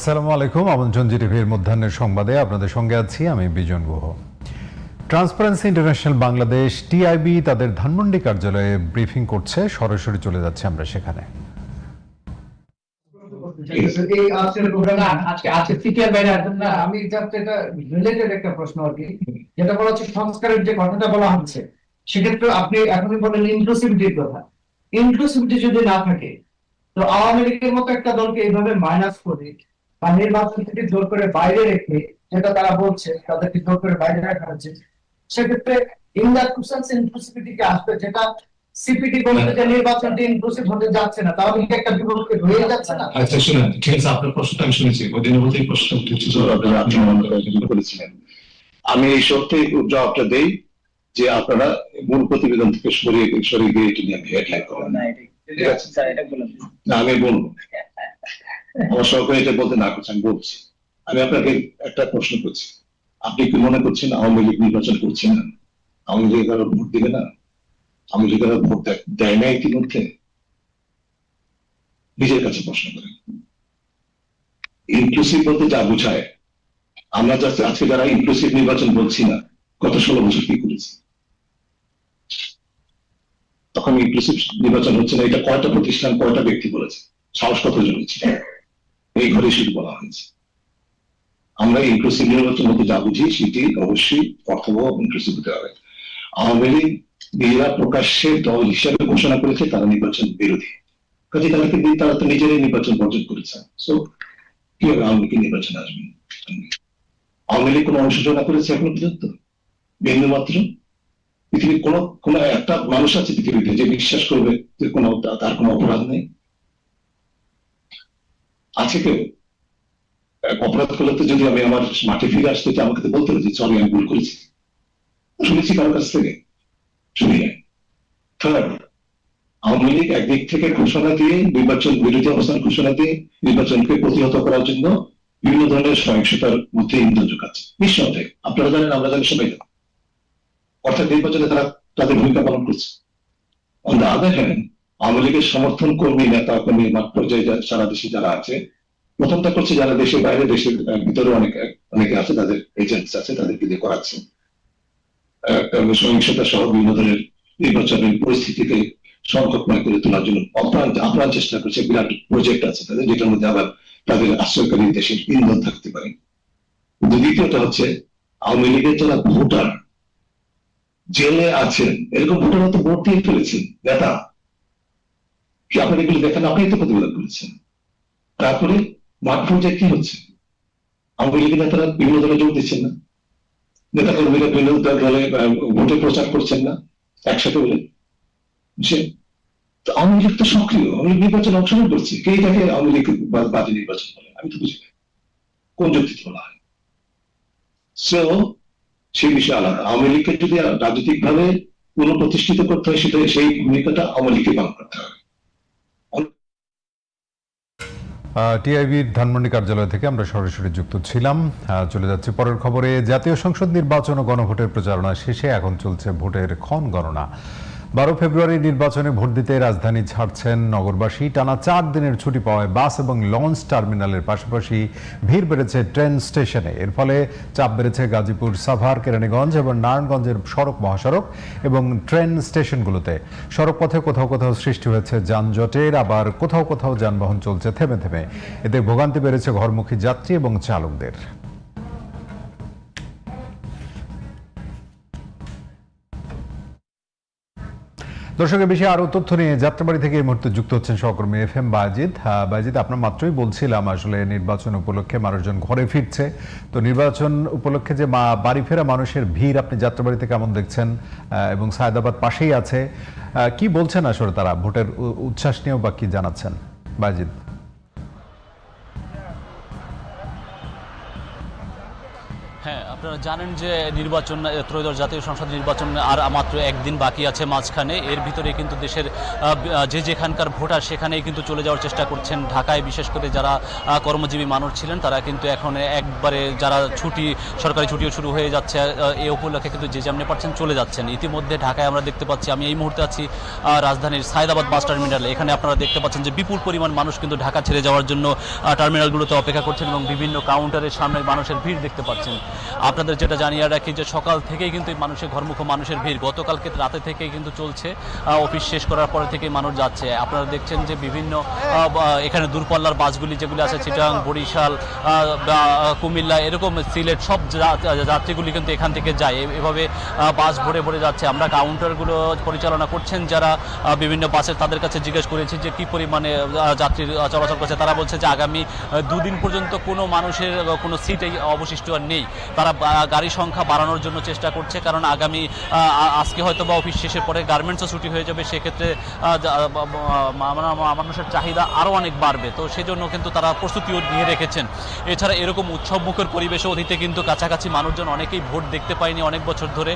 আসসালামু আলাইকুম আমন্ত্রণ জি টিভির মধ্যাহ্নের সংবাদে আপনাদের সঙ্গে আছি আমি Bijan Guha. Transparency International Bangladesh TIB তাদের ধানমন্ডি কার্যালয়ে ব্রিফিং করছে, সরাসরি চলে যাচ্ছে আমরা সেখানে। রিলেটেড একটা প্রশ্ন আর কি, যেটা বলা হচ্ছে সংস্কারের যে বলা হচ্ছে সেক্ষেত্রে আপনি এখনই বলেন কথা ইনক্লুসিভিটি যদি না থাকে, তো আওয়ামী লীগের মতো একটা দলকে এইভাবে মাইনাস করে বা নির্বাচন থেকে জোর করে বাইরে রেখে যেটা তারা বলছে তাদেরকে জোর করে বাইরে রাখা হচ্ছে সেক্ষেত্রে ইন ইনক্লুসিভিটি কে আসবে যেটা সিপিটি বলছে যে নির্বাচনটি ইনক্লুসিভ হতে যাচ্ছে না। তাহলে কি একটা বিপক্ষে হয়ে যাচ্ছে না? আচ্ছা শুনেন ঠিক আছে আপনার প্রশ্নটা আমি শুনেছি। ওই দিনের মধ্যেই প্রশ্নটা উঠেছিল আপনারা আপনি করেন বলেছিলেন আমি এই সত্যি জবাবটা দেই যে আপনারা মূল প্রতিবেদন থেকে সরিয়ে সরিয়ে গিয়ে এটি নিয়ে হেডলাইন করেন। না আমি বলব আমার সরকার এটা বলতে না করছে আমি বলছি? আমি আপনাকে একটা প্রশ্ন করছি। আপনি কি মনে করছেন আওয়ামী লীগ নির্বাচন করছে না? আওয়ামী লীগ কারও ভোট দিবে না? আওয়ামী লীগ কারও ভোট দেয়- না ইতিমধ্যে নিজের কাছে প্রশ্ন করেন। ইনক্লুসিভ বলতে যা বোঝায়। আমরা যাচ্ছে আজকে যারা ইনক্লুসিভ নির্বাচন বলছি না, গত ষোলো বছর কি করেছি? তখন ইনক্লুসিভ নির্বাচন হচ্ছে না, এটা কয়টা প্রতিষ্ঠান, কয়টা ব্যক্তি বলেছে? সাহস কত জমেছে এই ঘরে শুধু বলা হয়েছে। আমরা ইনক্লুসিভ নির্বাচন বলতে যা বুঝি সেটি অবশ্যই অর্থবহ ইনক্লুসিভ হতে হবে। আওয়ামী লীগ নিজেরা প্রকাশ্যে দল হিসাবে ঘোষণা করেছে, তারা নির্বাচন বিরোধী। কাজে তাদেরকে তারা তো নিজেরাই নির্বাচন বর্জন করেছে। সো কীভাবে আওয়ামী লীগ নির্বাচনে আসবেন? আওয়ামী লীগ কোনো অনুশোচনা করেছে এখনও পর্যন্ত? বিন্দু মাত্র? পৃথিবীর কোন কোন একটা মানুষ আছে পৃথিবীতে যে বিশ্বাস করবে যে কোনো, তার কোনো অপরাধ নেই। আছে কেউ? অপরাধ করলে তো যদি আমি আমার মাঠে ফিরে আসতে আমাকে তো বলতে হবে সরি আমি ভুল করেছি। শুনেছি কারোর কাছ থেকে। শুনি নাই। থার্ড আওয়ামী লীগ একদিক থেকে ঘোষণা দিয়ে, নির্বাচন বিরোধী অবস্থান ঘোষণা দিয়ে, নির্বাচনকে প্রতিহত করার জন্য বিভিন্ন ধরনের সহিংসতার মধ্যে ইন্ধন যোগাচ্ছে। নিঃসন্দেহে, আপনারা জানেন, আমরা জানি সবাই জানি। অর্থাৎ নির্বাচনে তারা তাদের ভূমিকা পালন করছে। On the other hand Awami লীগের সমর্থন কর্মী নেতা কর্মী মাঠ পর্যায়ে সারা দেশে যারা আছে, প্রথমটা করছে যারা দেশের বাইরে দেশের ভিতরে অনেক, অনেকে আছে, তাদের এজেন্টস আছে, তাদেরকে দিয়ে করাচ্ছে। সহিংসতা সহ বিভিন্ন ধরনের নির্বাচনের পরিস্থিতিকে সংকটময় করে তোলার জন্য অপ্রাণ আপ্রাণ চেষ্টা করছে, বিরাট প্রজেক্ট আছে তাদের, যেটার মধ্যে আবার তাদের আশ্রয়কারী দেশের ইন্ধন থাকতে পারে। দ্বিতীয়টা হচ্ছে, আওয়ামী লীগের যারা ভোটার, জেলে আছেন, এরকম ভোটার তো ভোট দিয়ে ফেলেছেন, নেতা। কি আপনার এগুলো দেখেন, আপনি তো প্রতিবেদন করেছেন। তারপরে মাঠ কি হচ্ছে? আওয়ামী লীগের নেতারা বিভিন্ন দলে যোগ দিচ্ছেন না। নেতা কর্মীরা বিভিন্ন দলে ভোটে প্রচার করছেন না, একসাথে বলে তো আওয়ামী লীগ তো সক্রিয়। আওয়ামী লীগ নির্বাচনে অংশগ্রহণ করছে। কে তাকে আওয়ামী লীগ বা- বাদী নির্বাচন বলে? আমি তো বুঝি না। কোন যুক্তিতে বলা হয়? সো সেই বিষয়ে আলাদা। আওয়ামী লীগকে যদি রাজনৈতিক ভাবে পুনঃপ্রতিষ্ঠিত করতে হয়, সেটা সেই ভূমিকাটা আওয়ামী লীগকে পালন করতে হবে। টিআইবির ধানমন্ডি কার্যালয় থেকে আমরা সরাসরি যুক্ত ছিলাম। চলে যাচ্ছি পরের খবরে। জাতীয় সংসদ নির্বাচন ও গণভোটের প্রচারণা শেষে এখন চলছে ভোটের ক্ষণ গণনা। বারো ফেব্রুয়ারি নির্বাচনে ভোট দিতে রাজধানী ছাড়ছেন নগরবাসী। টানা চার দিনের ছুটি পাওয়ায় বাস এবং লঞ্চ টার্মিনালের পাশাপাশি ভিড় বেড়েছে ট্রেন স্টেশনে। এর ফলে চাপ বেড়েছে গাজীপুর, সাভার, কেরানীগঞ্জ এবং নারায়ণগঞ্জের সড়ক মহাসড়ক এবং ট্রেন স্টেশনগুলোতে। সড়কপথে কোথাও কোথাও সৃষ্টি হয়েছে যানজটের, আবার কোথাও কোথাও যানবাহন চলছে থেমে থেমে। এতে ভোগান্তি বেড়েছে ঘরমুখী যাত্রী এবং চালকদের। দর্শকের বিষয়ে আরও তথ্য নিয়ে যাত্রাবাড়ি থেকে এই মুহূর্তে যুক্ত হচ্ছেন সহকর্মী এফ এম বাজিদ হ্যাঁ, বাজিদ আপনার মাত্রই বলছিলাম আসলে নির্বাচন উপলক্ষে মানুষজন ঘরে ফিরছে। তো নির্বাচন উপলক্ষে যে মা বাড়ি ফেরা মানুষের ভিড় আপনি যাত্রাবাড়িতে কেমন দেখছেন? এবং সায়দাবাদ পাশেই আছে। কি বলছেন আসলে তারা? ভোটের উচ্ছ্বাস নিয়েও বা কি জানাচ্ছেন? বাজিদ জানেন যে নির্বাচন ত্রয়োদশ জাতীয় সংসদ নির্বাচন আর মাত্র একদিন বাকি আছে মাঝখানে। এর ভিতরে কিন্তু দেশের যে যেখানকার ভোটার সেখানেই কিন্তু চলে যাওয়ার চেষ্টা করছেন ঢাকায়। বিশেষ করে যারা কর্মজীবী মানুষ ছিলেন, তারা কিন্তু এখন একবারে যারা ছুটি, সরকারি ছুটিও শুরু হয়ে যাচ্ছে এ উপলক্ষে কিন্তু যে যেমনি পারছেন চলে যাচ্ছেন। ইতিমধ্যে ঢাকায় আমরা দেখতে পাচ্ছি, আমি এই মুহূর্তে আছি রাজধানীর সায়দাবাদ বাস টার্মিনালে। এখানে আপনারা দেখতে পাচ্ছেন যে বিপুল পরিমাণ মানুষ কিন্তু ঢাকা ছেড়ে যাওয়ার জন্য টার্মিনালগুলোতে অপেক্ষা করছেন এবং বিভিন্ন কাউন্টারের সামনে মানুষের ভিড় দেখতে পাচ্ছেন। আপনাদের যেটা জানিয়ে রাখি যে সকাল থেকেই কিন্তু মানুষের ঘরমুখ মানুষের ভিড়। গতকালকে রাতে থেকেই কিন্তু চলছে অফিস শেষ করার পরে থেকেই মানুষ যাচ্ছে। আপনারা দেখছেন যে বিভিন্ন এখানে দূরপাল্লার বাসগুলি যেগুলি আছে চিটাং বরিশাল বা কুমিল্লা এরকম সিলেট সব যাত্রীগুলি কিন্তু এখান থেকে যায়। এভাবে বাস ভরে ভরে যাচ্ছে। আমরা কাউন্টারগুলো পরিচালনা করছেন যারা বিভিন্ন বাসে তাদের কাছে জিজ্ঞেস করেছি যে কি পরিমাণে আহ, যাত্রী চলাচল করছে। তারা বলছে যে আগামী দুদিন পর্যন্ত কোনো মানুষের কোনো সিটেই অবশিষ্ট আর নেই। তারা গাড়ি সংখ্যা বাড়ানোর জন্য চেষ্টা করছে, কারণ আগামী আজকে হয়তো বা অফিস শেষের পরে গার্মেন্টসও ছুটি হয়ে যাবে, সেক্ষেত্রে মানুষের চাহিদা আরও অনেক বাড়বে। তো সেজন্য কিন্তু তারা প্রস্তুতিও নিয়ে রেখেছেন। এছাড়া এরকম উৎসবমুখের পরিবেশে অতীতে কিন্তু কাছাকাছি মানুষজন অনেকেই ভোট দেখতে পায়নি অনেক বছর ধরে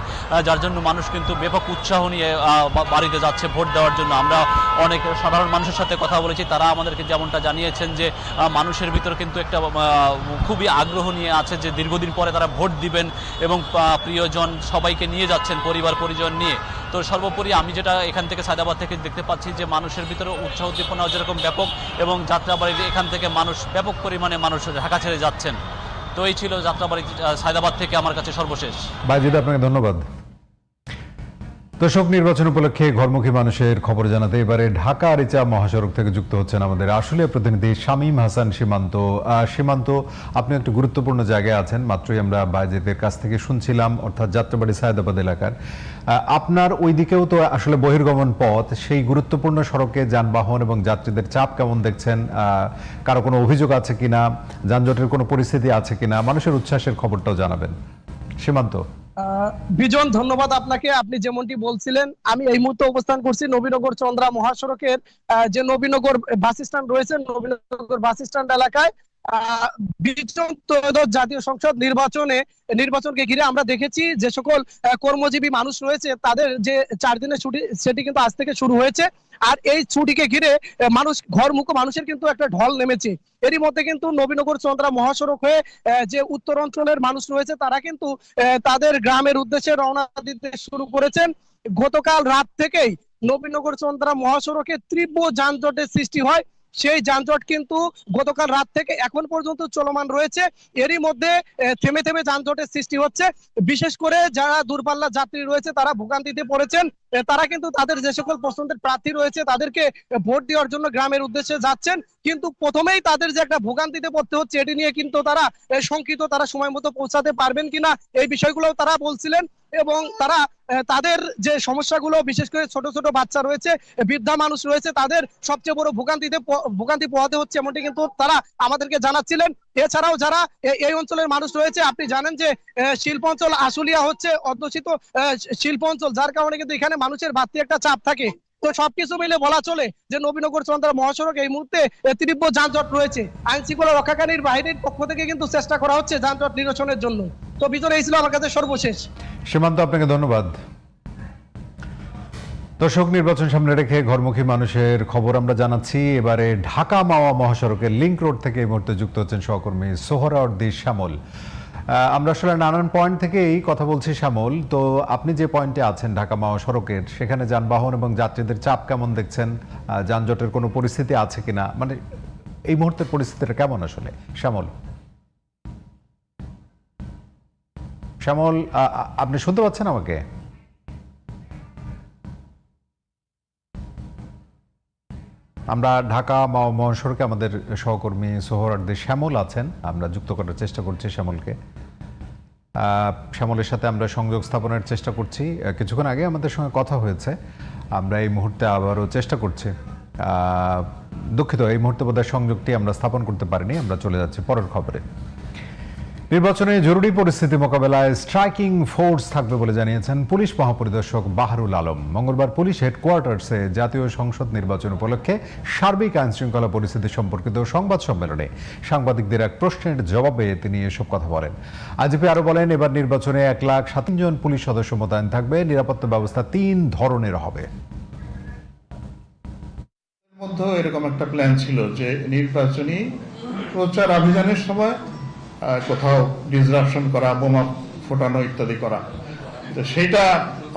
যার জন্য মানুষ কিন্তু ব্যাপক উৎসাহ নিয়ে বাড়িতে যাচ্ছে ভোট দেওয়ার জন্য। আমরা অনেক সাধারণ মানুষের সাথে কথা বলেছি, তারা আমাদেরকে যেমনটা জানিয়েছেন যে মানুষের ভিতর কিন্তু একটা খুবই আগ্রহ নিয়ে আছে যে দীর্ঘদিন পরে তারা ভোট দিবেন এবং প্রিয়জন সবাইকে নিয়ে যাচ্ছেন, পরিবার, পরিজন নিয়ে। তো সর্বোপরি আমি যেটা এখান থেকে সায়দাবাদ থেকে দেখতে পাচ্ছি যে, মানুষের ভিতরে উৎসাহ উদ্দীপনা যেরকম ব্যাপক এবং যাত্রাবাড়ির এখান থেকে মানুষ ব্যাপক পরিমাণে মানুষ ঢাকা ছেড়ে যাচ্ছেন। তো এই ছিল যাত্রাবাড়ি সায়দাবাদ থেকে আমার কাছে সর্বশেষ। বাইজিদ, আপনাকে ধন্যবাদ। দর্শক, নির্বাচন উপলক্ষে ঘরমুখী মানুষের খবর জানাতে এবারে ঢাকা আরিচা মহাসড়ক থেকে যুক্ত হচ্ছেন আমাদের আসলে প্রতিনিধি শামীম হাসান সীমান্ত। সীমান্ত, আপনি একটু গুরুত্বপূর্ণ জায়গায় আছেন, মাত্রই আমরা বাইজিদের কাছ থেকে শুনছিলাম, অর্থাৎ যাত্রাবাড়ি সায়দাবাদ এলাকার। আপনার ওই দিকেও তো আসলে বহির্গমন পথ, সেই গুরুত্বপূর্ণ সড়কে যানবাহন এবং যাত্রীদের চাপ কেমন দেখছেন? কারও কোনো অভিযোগ আছে কিনা? যানজটের কোনো পরিস্থিতি আছে কিনা? মানুষের উচ্ছ্বাসের খবরটাও জানাবেন। সীমান্ত। বিজন, ধন্যবাদ আপনাকে। আপনি যেমনটি বলছিলেন, আমি এই মুহূর্তে অবস্থান করছি নবীনগর চন্দ্রা মহাসড়কের যে নবীনগর বাস রয়েছে, নবীনগর বাস এলাকায়। জাতীয় সংসদ নির্বাচনে, নির্বাচনকে ঘিরে আমরা দেখেছি যে সকল কর্মজীবী মানুষ রয়েছে, তাদের যে চার দিনের ছুটি, সেটি কিন্তু আজ থেকে শুরু হয়েছে। আর এই ছুটিকে ঘিরে মানুষ ঘর মুখ মানুষের কিন্তু একটা ঢল নেমেছে। এরই মধ্যে কিন্তু নবীনগর চন্দ্রা মহাসড়ক হয়ে যে উত্তর অঞ্চলের মানুষ রয়েছে, তারা কিন্তু তাদের গ্রামের উদ্দেশ্যে রওনা দিতে শুরু করেছেন। গতকাল রাত থেকেই নবীনগর চন্দ্রা মহাসড়কে তীব্র যানজটের সৃষ্টি হয়। সেই যানজট কিন্তু গতকাল রাত থেকে এখন পর্যন্ত চলমান রয়েছে। এরই মধ্যে থেমে থেমে যানজটের সৃষ্টি হচ্ছে। বিশেষ করে যারা দূরপাল্লার যাত্রী রয়েছে, তারা ভোগান্তিতে পড়েছেন। তারা কিন্তু তাদের যে সকল পছন্দের প্রার্থী রয়েছে, তাদেরকে ভোট দেওয়ার জন্য গ্রামের উদ্দেশ্যে যাচ্ছেন। কিন্তু প্রথমেই তাদের যে একটা ভোগান্তিতে পড়তে হচ্ছে, এটি নিয়ে কিন্তু তারা শঙ্কিত। তারা সময় মতো পৌঁছাতে পারবেন কিনা, এই বিষয়গুলো তারা বলছিলেন। এবং তারা তাদের যে সমস্যাগুলো, বিশেষ করে ছোট ছোট বাচ্চা রয়েছে, বৃদ্ধা মানুষ রয়েছে, তাদের সবচেয়ে বড় ভোগান্তিতে ভোগান্তি পোহাতে হচ্ছে এমনটি কিন্তু তারা আমাদেরকে জানাচ্ছিলেন। এছাড়াও যারা এই অঞ্চলের মানুষ রয়েছে, আপনি জানেন যে শিল্প অঞ্চল আশুলিয়া হচ্ছে অধ্যুষিত শিল্প অঞ্চল যার কারণে কিন্তু এখানে মানুষের বাড়তি একটা চাপ থাকে। তো সবকিছু মিলে বলা চলে যে নবীনগর চন্দ্র মহাসড়ক এই মুহূর্তে তীব্র যানজট রয়েছে। আইন শৃঙ্খলা রক্ষাকারীর বাহিনীর পক্ষ থেকে কিন্তু চেষ্টা করা হচ্ছে যানজট নিরসনের জন্য। তো ভিতরে এই ছিল আমার কাছে সর্বশেষ। সীমান্ত, আপনাকে ধন্যবাদ। দর্শক, নির্বাচন সামনে রেখে ঘরমুখী মানুষের খবর আমরা জানাচ্ছি। এবারে ঢাকা মাওয়া মহাসড়কের লিংক রোড থেকে এই মুহূর্তে যুক্ত হচ্ছেন সহকর্মী সোহরাওয়ার্দী শ্যামল। আমরা আসলে নানান পয়েন্ট থেকে এই কথা বলছি শ্যামল। তো আপনি যে পয়েন্টে আছেন ঢাকা মাওয়া সড়কের সেখানে যানবাহন এবং যাত্রীদের চাপ কেমন দেখছেন? যানজটের কোনো পরিস্থিতি আছে কিনা? মানে এই মুহূর্তের পরিস্থিতিটা কেমন আসলে? শ্যামল। শ্যামল আপনি শুনতে পাচ্ছেন আমাকে? আমরা ঢাকা মহাসড়কে আমাদের সহকর্মী সোহরার্দি শ্যামল আছেন। আমরা যুক্ত করার চেষ্টা করছি শ্যামলকে। শ্যামলের সাথে আমরা সংযোগ স্থাপনের চেষ্টা করছি। কিছুক্ষণ আগে আমাদের সঙ্গে কথা হয়েছে। আমরা এই মুহূর্তে আবারও চেষ্টা করছি। দুঃখিত, এই মুহূর্তে বোধহয় সংযোগটি আমরা স্থাপন করতে পারিনি। আমরা চলে যাচ্ছি পরের খবরে। নির্বাচনে জরুরি পরিস্থিতি মোকাবেলায় স্ট্রাইকিং ফোর্স থাকবে বলে জানিয়েছেন পুলিশ মহাপরিদর্শক বাহারুল আলম। মঙ্গলবার পুলিশ হেডকোয়ার্টার্সে জাতীয় সংসদ নির্বাচন উপলক্ষে সার্বিক আইন শৃঙ্খলা পরিস্থিতি সম্পর্কিত সংবাদ সম্মেলনে সাংবাদিকদের এক প্রশ্নের জবাবে তিনি এসব কথা বলেন। আইজিপি আরও বলেন, এবার নির্বাচনে এক লাখ সাতান্ন জন পুলিশ সদস্য মোতায়েন থাকবে। নিরাপত্তা ব্যবস্থা তিন ধরনের হবে। এর মধ্যেও এরকম একটা প্ল্যান ছিল যে নির্বাচনী প্রচার অভিযানের সময় কোথাও ডিসরাপশন করা, বোমা ফোটানো ইত্যাদি করা। তো সেইটা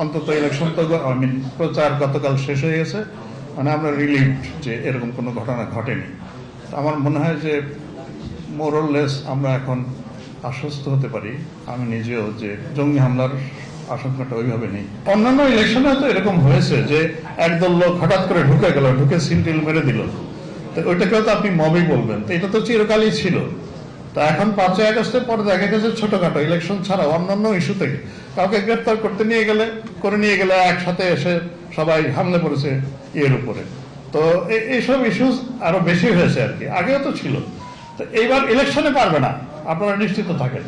অন্তত ইলেকশন তো আই মিন প্রচার গতকাল শেষ হয়ে গেছে। মানে আমরা রিলিভ যে এরকম কোনো ঘটনা ঘটেনি। আমার মনে হয় যে মোরলেস আমরা এখন আশ্বস্ত হতে পারি। আমি নিজেও যে জঙ্গি হামলার আশঙ্কাটা ওইভাবে নেই। অন্যান্য ইলেকশনে তো এরকম হয়েছে যে একদল লোক হঠাৎ করে ঢুকে গেল, ঢুকে সিনটিল মেরে দিল। তো ওইটাকেও তো আপনি মবই বলবেন। তো এটা তো চিরকালই ছিল। তো এখন পাঁচই আগস্টের পরে দেখা গেছে ছোটখাটো ইলেকশন ছাড়া অন্যান্য ইস্যু থেকে কাউকে গ্রেপ্তার করতে নিয়ে গেলে, করে নিয়ে গেলে একসাথে এসে সবাই হামলে পড়েছে ইয়ের উপরে। তো এইসব ইস্যুস আরও বেশি হয়েছে আর কি, আগেও তো ছিল। তো এইবার ইলেকশনে পারবে না, আপনারা নিশ্চিত থাকেন।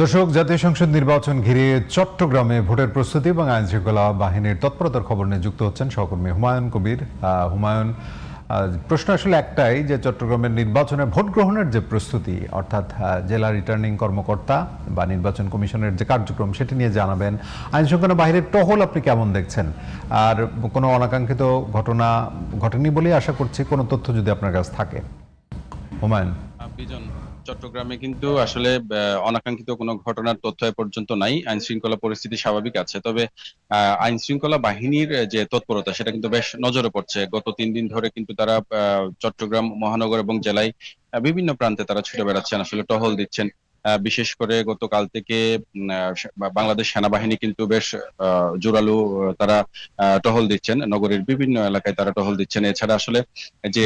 দর্শক, জাতীয় সংসদ নির্বাচন ঘিরে চট্টগ্রামে ভোটের প্রস্তুতি এবং আইন শৃঙ্খলা বাহিনীর তৎপরতার খবর নিয়ে যুক্ত হচ্ছেন সহকর্মী হুমায়ুন কবির। হুমায়ুন প্রশ্ন আসলে একটাই যে চট্টগ্রামের নির্বাচনে ভোট গ্রহণের যে প্রস্তুতি, অর্থাৎ জেলা রিটার্নিং কর্মকর্তা বা নির্বাচন কমিশনের যে কার্যক্রম, সেটি নিয়ে জানাবেন। আইন শৃঙ্খলা বাহিরের টহল আপনি কেমন দেখছেন? আর কোনো অনাকাঙ্ক্ষিত ঘটনা ঘটেনি বলেই আশা করছি কোনো তথ্য যদি আপনার কাছে থাকে। হুমায়ুন। বিজন। চট্টগ্রামে কিন্তু আসলে অনাকাঙ্ক্ষিত কোনো ঘটনার তথ্য পর্যন্ত নাই। আইন শৃঙ্খলা পরিস্থিতি স্বাভাবিক আছে। তবে আইন শৃঙ্খলা বাহিনীর যে তৎপরতা, সেটা কিন্তু বেশ নজরে পড়ছে। গত তিন দিন ধরে কিন্তু তারা চট্টগ্রাম মহানগর এবং জেলায় বিভিন্ন প্রান্তে তারা ছুটে বেড়াচ্ছেন। আসলে টহল দিচ্ছেন। বিশেষ করে গতকাল থেকে বাংলাদেশ সেনাবাহিনী কিন্তু বেশ জোরালো তারা টহল দিচ্ছেন। নগরীর বিভিন্ন এলাকায় তারা টহল দিচ্ছেন। এছাড়া আসলে যে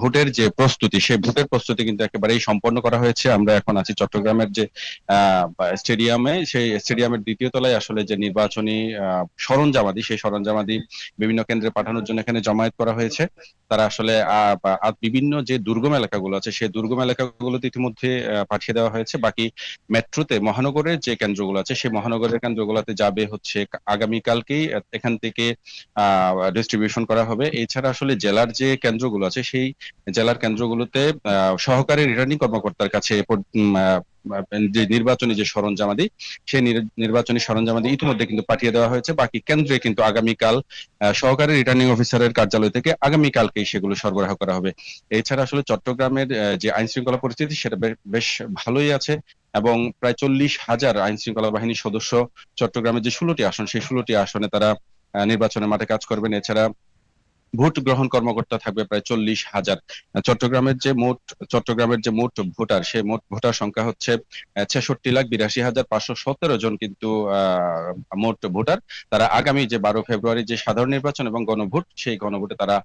ভোটের যে প্রস্তুতি, সেই ভোটের প্রস্তুতি কিন্তু একেবারেই সম্পন্ন করা হয়েছে। আমরা এখন আছি চট্টগ্রামের যে স্টেডিয়ামে। সেই স্টেডিয়ামের দ্বিতীয় তলায় আসলে যে নির্বাচনী সরঞ্জামাদি, সেই সরঞ্জামাদি বিভিন্ন কেন্দ্রে পাঠানোর জন্য এখানে জমায়েত করা হয়েছে। তারা আসলে বিভিন্ন যে দুর্গম এলাকাগুলো আছে, সেই দুর্গম এলাকাগুলোতে ইতিমধ্যে পাঠিয়ে দেওয়া হয়েছে। বাকি মেট্রোতে, মহানগরের যে কেন্দ্রগুলো আছে, সেই মহানগরের কেন্দ্রগুলোতে যাবে হচ্ছে আগামীকালকেই এখান থেকে ডিস্ট্রিবিউশন করা হবে। এছাড়া আসলে জেলার যে কেন্দ্রগুলো আছে, সেই জেলার কেন্দ্রগুলোতে সহকারী রিটার্নিং কর্মকর্তার কাছে যে নির্বাচনী যে সরঞ্জামাদি, সেই নির্বাচনী সরঞ্জামাদি ইতিমধ্যে কিন্তু পাঠিয়ে দেওয়া হয়েছে। বাকি কেন্দ্রে কিন্তু আগামীকাল সহকারী রিটার্নিং অফিসারের কার্যালয় থেকে আগামীকালকেই সেগুলো সরবরাহ করা হবে। এছাড়া আসলে চট্টগ্রামের যে আইন শৃঙ্খলা পরিস্থিতি, সেটা বেশ ভালোই আছে এবং প্রায় চল্লিশ হাজার আইন শৃঙ্খলা বাহিনীর সদস্য চট্টগ্রামের যে ষোলোটি আসন, সেই ষোলোটি আসনে তারা নির্বাচনের মাঠে কাজ করবেন। এছাড়া ভোট গ্রহণ কর্মকর্তা থাকবে প্রায় চল্লিশ হাজার। চট্টগ্রামের যে মোট, চট্টগ্রামের যে মোট ভোটার, সেই মোট ভোটার সংখ্যা হচ্ছে ছেষট্টি লাখ বিরাশি হাজার পাঁচশো সতেরো জন কিন্তু মোট ভোটার। তারা আগামী যে বারো ফেব্রুয়ারি যে সাধারণ নির্বাচন এবং গণভোট, সেই গণভোটে তারা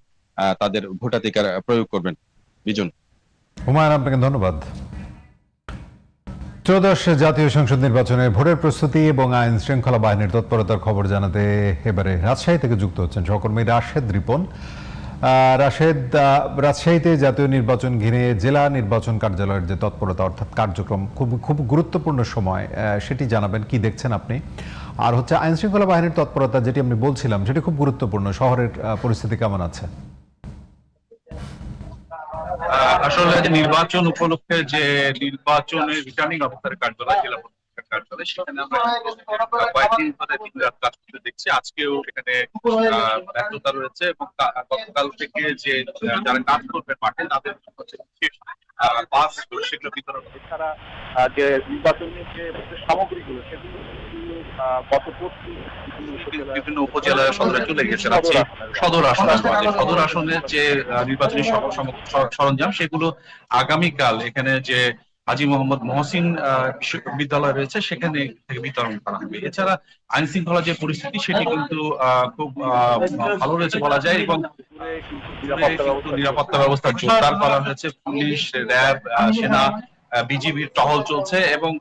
তাদের ভোটাধিকার প্রয়োগ করবেন। বিজন। হুমায়ুন, আপনাকে ধন্যবাদ। ত্রয়োদশ জাতীয় সংসদ নির্বাচনে ভোটের প্রস্তুতি এবং আইন শৃঙ্খলা বাহিনীর তৎপরতার খবর জানাতে এবারে রাজশাহী থেকে যুক্ত হচ্ছেন সহকর্মী রাশেদ রিপন। রাশেদ রাজশাহীতে জাতীয় নির্বাচন ঘিরে জেলা নির্বাচন কার্যালয়ের যে তৎপরতা অর্থাৎ কার্যক্রম খুব খুব গুরুত্বপূর্ণ সময় সেটি জানাবেন, কি দেখছেন আপনি? আর হচ্ছে আইন শৃঙ্খলা বাহিনীর তৎপরতা যেটি আমি বলছিলাম, সেটি খুব গুরুত্বপূর্ণ। শহরের পরিস্থিতি কেমন আছে? আসলে নির্বাচন উপলক্ষে যে নির্বাচনের রিটার্নিং অফিসার কার্যালয়, জেলা কার্যালয়, সেখানে আমরা কয়েকদিন ধরে দিন রাত কাজ করতে দেখছি। আজকেও এখানে ব্যস্ততা রয়েছে এবং গতকাল থেকে যে যারা কাজ করবে মাঠে, তাদের বিশেষ বাস সেগুলো বিতরণ এছাড়া যে নির্বাচনের যে সামগ্রীগুলো সেগুলো গত বিভিন্ন- উপজেলা সদরে চলে গেছে আছে। সদর আসন সদর আসনের যে নির্বাচনী সরঞ্জাম সেগুলো আগামীকাল এখানে যে হাজি মোহাম্মদ মহসিন বিশ্ববিদ্যালয় রয়েছে, সেখানে থেকে বিতরণ করা হবে। এছাড়া আইন শৃঙ্খলা যে পরিস্থিতি, সেটি কিন্তু খুব ভালো রয়েছে বলা যায় এবং নিরাপত্তা ব্যবস্থা জোরদার করা হয়েছে পুলিশ, র্যাব সেনা বিজিবির টহল চলছে এবং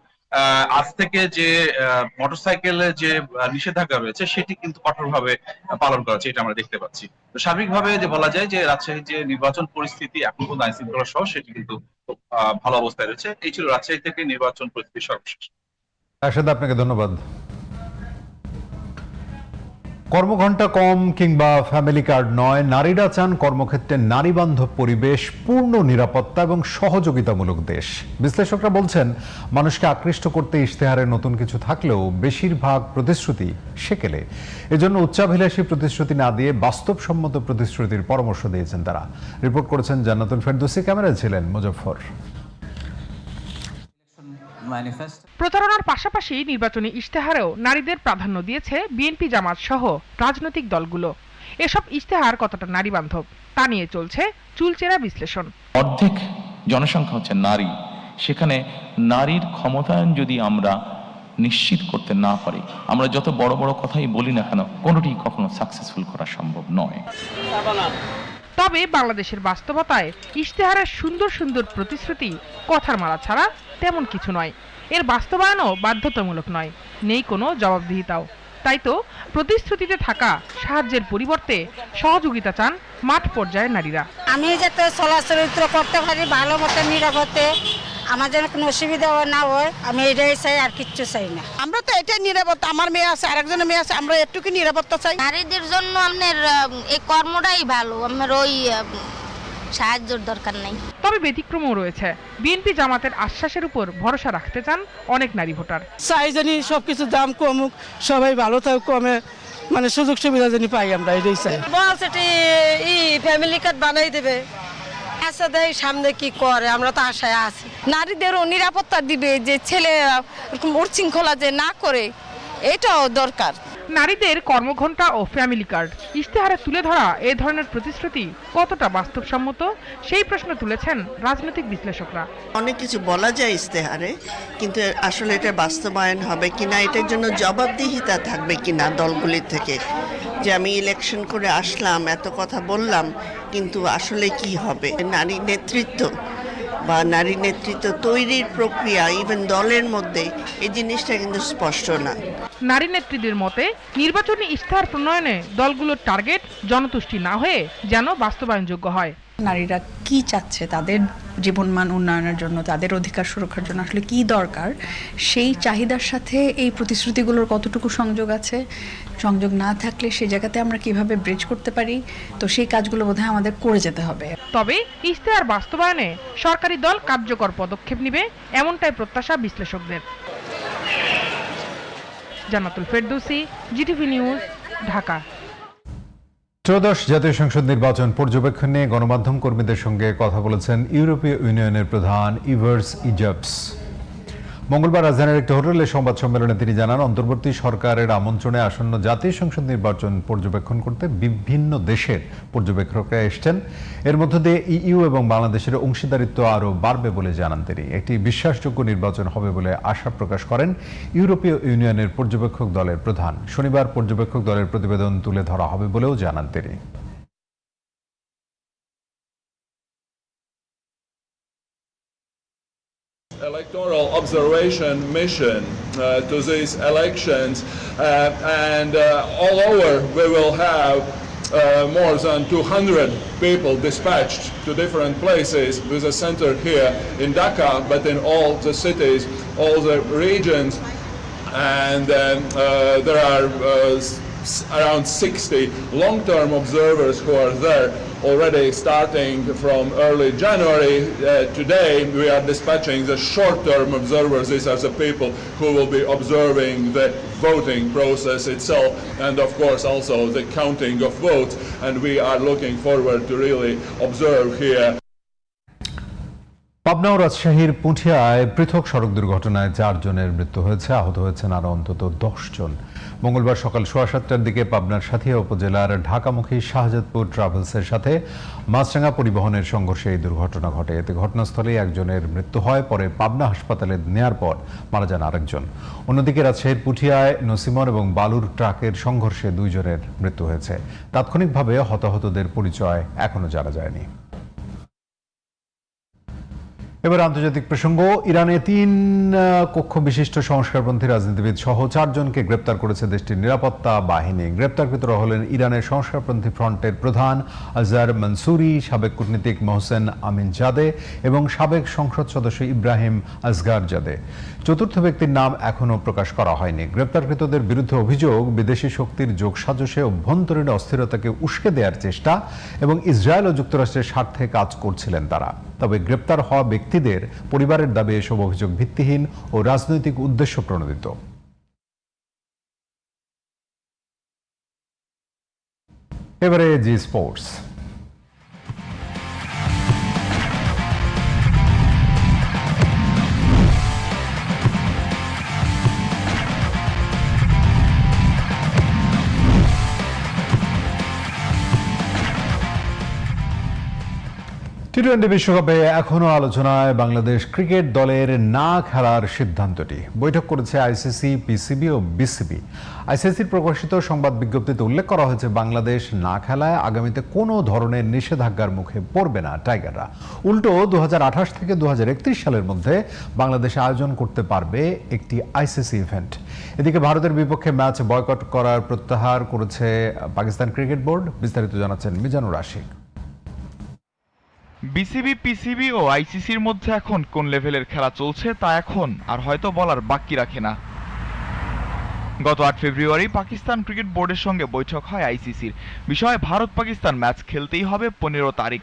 আজ থেকে যে মোটরসাইকেলের যে নিষেধাজ্ঞা রয়েছে, সেটি কিন্তু কঠোরভাবে পালন করা হচ্ছে, এটা আমরা দেখতে পাচ্ছি। তো সার্বিকভাবে যে বলা যায় যে রাজশাহীর যে নির্বাচন পরিস্থিতি, এখন পর্যন্ত আইন শৃঙ্খলা সহ, সেটি কিন্তু ভালো অবস্থায় রয়েছে। এই ছিল রাজশাহী থেকে নির্বাচন পরিস্থিতি সর্বশেষ। আপনাকে ধন্যবাদ। কর্মঘণ্টা কম কিংবা ফ্যামিলি কার্ড নয়, নারীরা চান কর্মক্ষেত্রে নারী বান্ধব পরিবেশ, পূর্ণ নিরাপত্তা এবং সহযোগিতামূলক দেশ। বিশ্লেষকরা বলছেন, মানুষকে আকৃষ্ট করতে ইশতেহারে নতুন কিছু থাকলেও বেশিরভাগ প্রতিশ্রুতি সেকেলে। এজন্য উচ্চাভিলাষী প্রতিশ্রুতি না দিয়ে বাস্তবসম্মত প্রতিশ্রুতির পরামর্শ দিয়েছেন তারা। রিপোর্ট করেছেন জান্নাতুল ফেরদোসি, ক্যামেরায় ছিলেন মুজফর প্রচারণার পাশাপাশি নির্বাচনী ইশতেহারেও নারীদের প্রাধান্য দিয়েছে বিএনপি জামাত সহ রাজনৈতিক দলগুলো। এসব ইশতেহার কতটা নারী বান্ধব তা নিয়ে চলছে চুলচেরা বিশ্লেষণ। অর্ধেক জনসংখ্যা হচ্ছে নারী। সেখানে নারীর ক্ষমতায়ন যদি আমরা নিশ্চিত করতে না পারি আমরা যত বড় বড় কথাই বলি না কেন কোনোটি কখনো সাকসেসফুল করা সম্ভব নয়। তবে বাংলাদেশের বাস্তবতায় ইশতেহারের সুন্দর সুন্দর প্রতিশ্রুতি, কথার মালা ছাড়া তেমন কিছু নয়। এর বাস্তবায়নও বাধ্যতামূলক নয়, নেই কোনো জবাবদিহিতাও। তাই তো প্রতিশ্রুতিতে থাকা সাহায্যের পরিবর্তে সহযোগিতা চান মাঠ পর্যায়ের নারীরা। আমি যাতে চলাচল করতে পারি, ভালো মতো, নিরাপদে আমার যেন কোনো অসুবিধা না হয় আমি এটাই চাই আর কিচ্ছু চাই না। আমরা তো এটাই নিরাপত্তা আমার মেয়ে আছে আরেকজনের মেয়ে আছে আমরা একটুকু নিরাপত্তা চাই। নারীদের জন্য আপনার এই কর্মটাই ভালো আমার ওই সাহায্যর দরকার নাই। তবে ব্যতিক্রমও রয়েছে। বিএনপি জামাতের আশ্বাসের উপর ভরসা রাখতে চান অনেক নারী ভোটার। চাই জানি সবকিছু দাম কমুক সবাই ভালো থাকুক কমে মানে সুযোগ সুবিধা জানি পাই আমরা এটাই চাই। বলছে ই ফ্যামিলি কার্ড বানাই দেবে। আচ্ছা দেয়, সামনে কি করে? আমরা তো আশায় আছি। নারীদেরও নিরাপত্তা দিবে যে ছেলে উচ্ছৃঙ্খলা যে না করে, এটাও দরকার। নারীদের কর্মঘণ্টা ও ফ্যামিলি কার্ড ইশতেহারে তুলে ধরা এ ধরনের প্রতিশ্রুতি কতটা বাস্তবসম্মত? সেই প্রশ্ন তুলেছেন রাজনৈতিক বিশ্লেষকরা। অনেক কিছু বলা যায় ইশতেহারে, কিন্তু আসলে এটা বাস্তবায়ন হবে কিনা, এটার জন্য জবাবদিহিতা থাকবে কিনা দলগুলির থেকে। যে আমি ইলেকশন করে আসলাম, এত কথা বললাম, কিন্তু আসলে কি হবে? নারী নেতৃত্ব বা নারী নেতৃত্ব তৈরির প্রক্রিয়া ইভেন দলের মধ্যে, এই জিনিসটা কিন্তু স্পষ্ট না। নারী নেত্রীদের মতে, নির্বাচনী ইশতেহার প্রণয়নে দলগুলোর টার্গেট জনতুষ্টি না হয়ে যেন বাস্তবায়নযোগ্য হয়। নারীরা কি চাচ্ছে? তাদের জীবনমান উন্নয়নের জন্য, তাদের অধিকার সুরক্ষার জন্য আসলে কি দরকার? সেই চাহিদার সাথে এই প্রতিশ্রুতিগুলোর কতটুকু সংযোগ আছে? সংযোগ না থাকলে সেই জায়গাতে আমরা কীভাবে ব্রিজ করতে পারি? তো সেই কাজগুলো বোধহয় আমাদের করে যেতে হবে। তবে ইশতেহার বাস্তবায়নে সরকারি দল কার্যকর পদক্ষেপ নেবে এমনটাই প্রত্যাশা বিশ্লেষকদের। Jannatul Ferdousi, GTV news, Dhaka. ত্রয়োদশ জাতীয় সংসদ নির্বাচন পর্যবেক্ষণ নিয়ে গণমাধ্যম কর্মীদের সঙ্গে কথা বলেছেন ইউরোপীয় ইউনিয়নের প্রধান ইভার্স ইজাপস মঙ্গলবার রাজধানীর একটি হোটেলে সংবাদ সম্মেলনে তিনি জানান, অন্তর্বর্তী সরকারের আমন্ত্রণে আসন্ন জাতীয় সংসদ নির্বাচন পর্যবেক্ষণ করতে বিভিন্ন দেশের পর্যবেক্ষকরা এসছেন। এর মধ্য দিয়ে ইইউ এবং বাংলাদেশের অংশীদারিত্ব আরও বাড়বে বলে জানান তিনি। একটি বিশ্বাসযোগ্য নির্বাচন হবে বলে আশা প্রকাশ করেন ইউরোপীয় ইউনিয়নের পর্যবেক্ষক দলের প্রধান। শনিবার পর্যবেক্ষক দলের প্রতিবেদন তুলে ধরা হবে বলেও জানান তিনি। Electoral observation mission uh, to these elections uh, and uh, all over we will have uh, more than 200 people dispatched to different places with a center here in Dhaka but in all the cities, all the regions. And um, there are around 60 long-term observers who are there already starting from early January. Uh, today we are dispatching the short-term observers. These are the people who will be observing the voting process itself and of course also the counting of votes and we are looking forward to really observe here Pabna ও রাজশাহীর পুঠিয়ায় পৃথক সড়ক দুর্ঘটনায় চারজনের মৃত্যু হয়েছে, আহত হয়েছেন আরও অন্তত জন মঙ্গলবার সকাল সোয়া সাতটার দিকে পাবনার সাথিয়া উপজেলার ঢাকামুখী শাহজাদপুর ট্রাভেলসের সাথে মাছরাঙ্গা পরিবহনের সংঘর্ষে এই দুর্ঘটনা ঘটে। এতে ঘটনাস্থলেই একজনের মৃত্যু হয়, পরে পাবনা হাসপাতালে নেয়ার পর মারা যান আরেকজন। অন্যদিকে রাজশাহীর পুঠিয়ায় নসিমন এবং বালুর ট্রাকের সংঘর্ষে দুইজনের মৃত্যু হয়েছে। তাৎক্ষণিকভাবে হতাহতদের পরিচয় এখনও জানা যায়নি। এবার আন্তর্জাতিক প্রসঙ্গ, ইরানে তিন কক্ষ বিশিষ্ট সংস্কারপন্থী রাজনীতিবিদ সহ চারজনকে গ্রেপ্তার করেছে দেশটির নিরাপত্তা বাহিনী। গ্রেপ্তারকৃতরা হলেন ইরানের সংস্কারপন্থী ফ্রন্টের প্রধান আজহার মনসুরি, সাবেক কূটনীতিক মোহসেন আমিন জাদে এবং সাবেক সংসদ সদস্য ইব্রাহিম আসগার জাদে চতুর্থ ব্যক্তির নাম এখনও প্রকাশ করা হয়নি। গ্রেপ্তারকৃতদের বিরুদ্ধে অভিযোগ, বিদেশি শক্তির যোগসাজশে অভ্যন্তরীণ অস্থিরতাকে উস্কে দেওয়ার চেষ্টা এবং ইসরায়েল ও যুক্তরাষ্ট্রের স্বার্থে কাজ করছিলেন তারা। তবে গ্রেপ্তার হওয়া ব্যক্তিদের পরিবারের দাবি এসব অভিযোগ ভিত্তিহীন ও রাজনৈতিক উদ্দেশ্য প্রণোদিত। এবারে জি স্পোর্টস। টি টোয়েন্টি বিশ্বকাপে এখনও আলোচনায় বাংলাদেশ ক্রিকেট দলের না খেলার সিদ্ধান্তটি। বৈঠক করেছে আইসিসি পিসিবি ও বিসিবি আইসিসির প্রকাশিত সংবাদ বিজ্ঞপ্তিতে উল্লেখ করা হয়েছে, বাংলাদেশ না খেলায় আগামীতে কোনো ধরনের নিষেধাজ্ঞার মুখে পড়বে না টাইগাররা। উল্টো দু হাজার আঠাশ থেকে দু হাজার একত্রিশ সালের মধ্যে বাংলাদেশ আয়োজন করতে পারবে একটি আইসিসি ইভেন্ট। এদিকে ভারতের বিপক্ষে ম্যাচ বয়কট করার প্রত্যাহার করেছে পাকিস্তান ক্রিকেট বোর্ড, বিস্তারিত জানাচ্ছেন মিজানুর আশিক বিসিবি, পিসিবি ও আইসিসির মধ্যে এখন কোন লেভেলের খেলা চলছে তা এখন আর হয়তো বলার বাকি রাখে না। গত আট ফেব্রুয়ারি পাকিস্তান ক্রিকেট বোর্ডের সঙ্গে বৈঠক হয় আইসিসির। বিষয়ে ভারত পাকিস্তান ম্যাচ খেলতেই হবে পনেরো তারিখ।